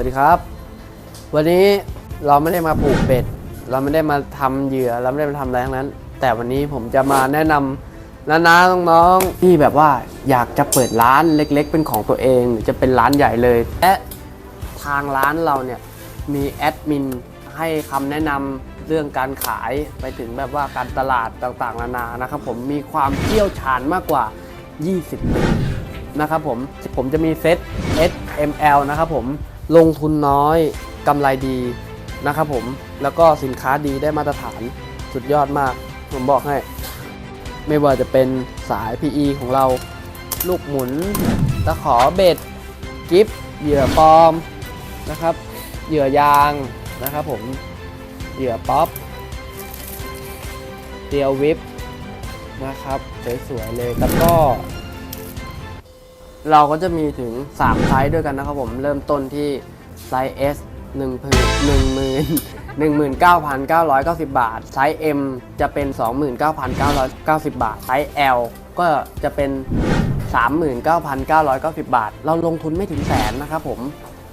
วัสดีครับ วันนี้เราไม่ได้มาปลูกเป็ด เราไม่ได้มาทำเหยื่อ เราไม่ได้มาทำอะไรทั้งนั้น แต่วันนี้ผมจะมาแนะนำน้าๆน้องๆที่แบบว่าอยากจะเปิดร้านเล็ก ๆ เป็นของตัวเองหรือจะเป็นร้านใหญ่เลยและทางร้านเราเนี่ยมีแอดมินให้คำแนะนำเรื่องการขายไปถึงแบบว่าการตลาดต่างๆ นานานะครับผมมีความเชี่ยวชาญมากกว่า 20 ปีนะครับผมผมจะมีเซต S M L นะครับผม ลงทุนน้อยกำไรดีนะครับผมแล้วก็สินค้าดีได้มาตรฐานสุดยอดมาก ผมบอกให้ ไม่ว่าจะเป็นสาย PE ของเรา ลูกหมุน ตะขอเบ็ด กิฟเหยื่อปลอมนะครับ เหยื่อยางนะครับผมเหยื่อป๊อปเตียววิปนะครับ สวยๆเลยแล้วก็ เราก็จะมีถึง 3 ไซส์ด้วยกันนะครับผมเริ่มต้นที่ไซส์ S 1พื้น1 0 0 0 19,990 บาท ไซส์ M จะเป็น 29,990 บาท ไซส์ L ก็จะเป็น 39,990 บาท เราลงทุนไม่ถึงแสนนะครับผม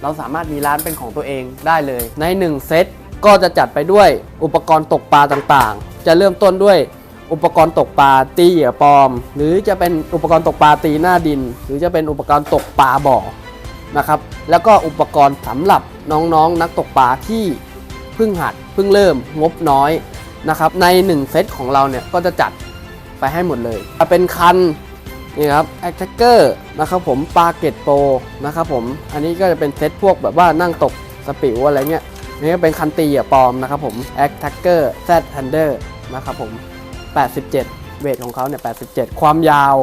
เราสามารถมีร้านเป็นของตัวเองได้เลย ใน 1 เซตก็จะจัดไปด้วยอุปกรณ์ตกปลาต่างๆ จะเริ่มต้นด้วย อุปกรณ์ตกปลาตีเหยื่อปลอม หรือจะเป็นอุปกรณ์ตกปลาตีหน้าดิน หรือจะเป็นอุปกรณ์ตกปลาบ่อนะครับแล้วก็อุปกรณ์สำหรับน้องๆนักตกปลาที่เพิ่งหัดเพิ่งเริ่มงบน้อยนะครับใน 1 เซตของเราเนี่ยก็จะจัดไปให้หมดเลยเป็นคันนี่ครับแอคแทกเกอร์นะครับผมปลาเกตโปนะครับผมอันนี้ก็จะเป็นเซตพวกแบบว่านั่งตกสปิวอะไรเงี้ยนี่ก็เป็นคันตีเหยื่อปลอมนะครับผมแอคแทกเกอร์แซดทันเดอร์นะครับผม 87 เวทของเขาเนี่ย 87 ความยาว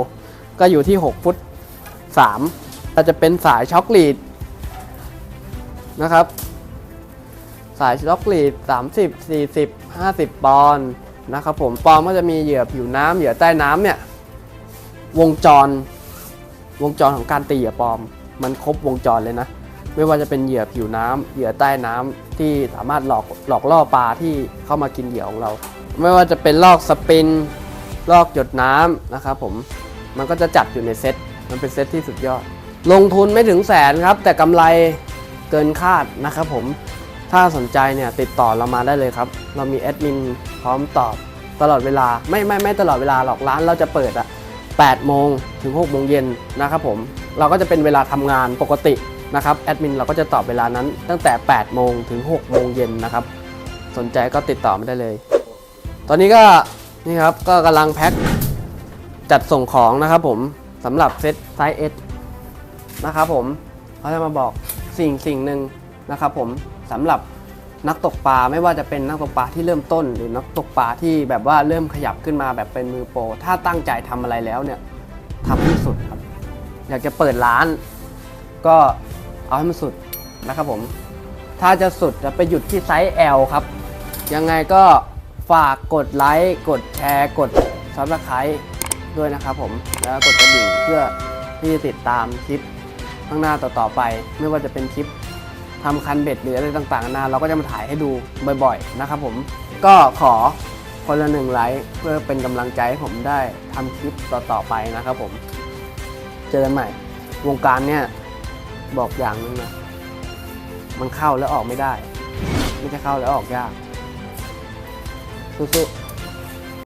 ก็อยู่ที่ 6 ฟุต3อาจจะเป็นสายช็อคลีดนะครับ สายช็อคลีด 30 40 50 ปอนด์นะครับผมปอนด์ก็จะมีเหยื่อผิวน้ำเหยื่อใต้น้ำเนี่ย วงจร วงจรของการตีเหยื่อปอม มันครบวงจรเลยนะ ไม่ว่าจะเป็นเหยื่อผิวน้ำเหยื่อใต้น้ำที่สามารถหลอกหลอกล่อปลาที่เข้ามากินเหยื่อของเรา ไม่ว่าจะเป็นลอกสปิน ลอกหยดน้ำนะครับผมมันก็จะจัดอยู่ในเซตมันเป็นเซตที่สุดยอด ลงทุนไม่ถึงแสนครับ แต่กำไรเกินคาดนะครับผมถ้าสนใจเนี่ยติดต่อเรามาได้เลยครับ เรามีแอดมินพร้อมตอบตลอดเวลาไม่ไม่ไม่ตลอดเวลาหรอกร้านเราจะเปิดอะ8โมงถึง6โมงเย็นนะครับผมเราก็จะเป็นเวลาทำงานปกตินะครับแอดมินเราก็จะตอบเวลานั้นตั้งแต่ 8 โมงถึง 6 โมงเย็นนะครับ สนใจก็ติดต่อมาได้เลย ตอนนี้ก็นี่ครับก็กำลังแพ็คจัดส่งของนะครับผมสำหรับเซตไซส์ S นะครับผมเขาจะมาบอกสิ่งสิ่งหนึ่งนะครับผมสำหรับนักตกปลาไม่ว่าจะเป็นนักตกปลาที่เริ่มต้น หรือนักตกปลาที่แบบว่าเริ่มขยับขึ้นมาแบบเป็นมือโปรถ้าตั้งใจทำอะไรแล้วเนี่ยทำให้สุดครับ อยากจะเปิดร้าน ก็เอาให้มันสุดนะครับผม ถ้าจะสุดจะไปหยุดที่ไซส์ L ครับ ยังไงก็ ฝากกดไลค์ กดแชร์ กด Subscribe ด้วยนะครับผม แล้วกดกระดิ่งเพื่อที่จะติดตามคลิปข้างหน้าต่อๆไป ไม่ว่าจะเป็นคลิปทำคันเบ็ดหรืออะไรต่างๆนานาเราก็จะมาถ่ายให้ดูบ่อยๆนะครับผม ก็ขอคนละหนึ่งไลค์เพื่อเป็นกำลังใจให้ผมได้ทำคลิปต่อๆไปนะครับผม เจอกันใหม่ วงการเนี่ยบอกอย่างนึงนะ มันเข้าแล้วออกไม่ได้ ไม่ใช่เข้าแล้วออกยาก สู้ๆ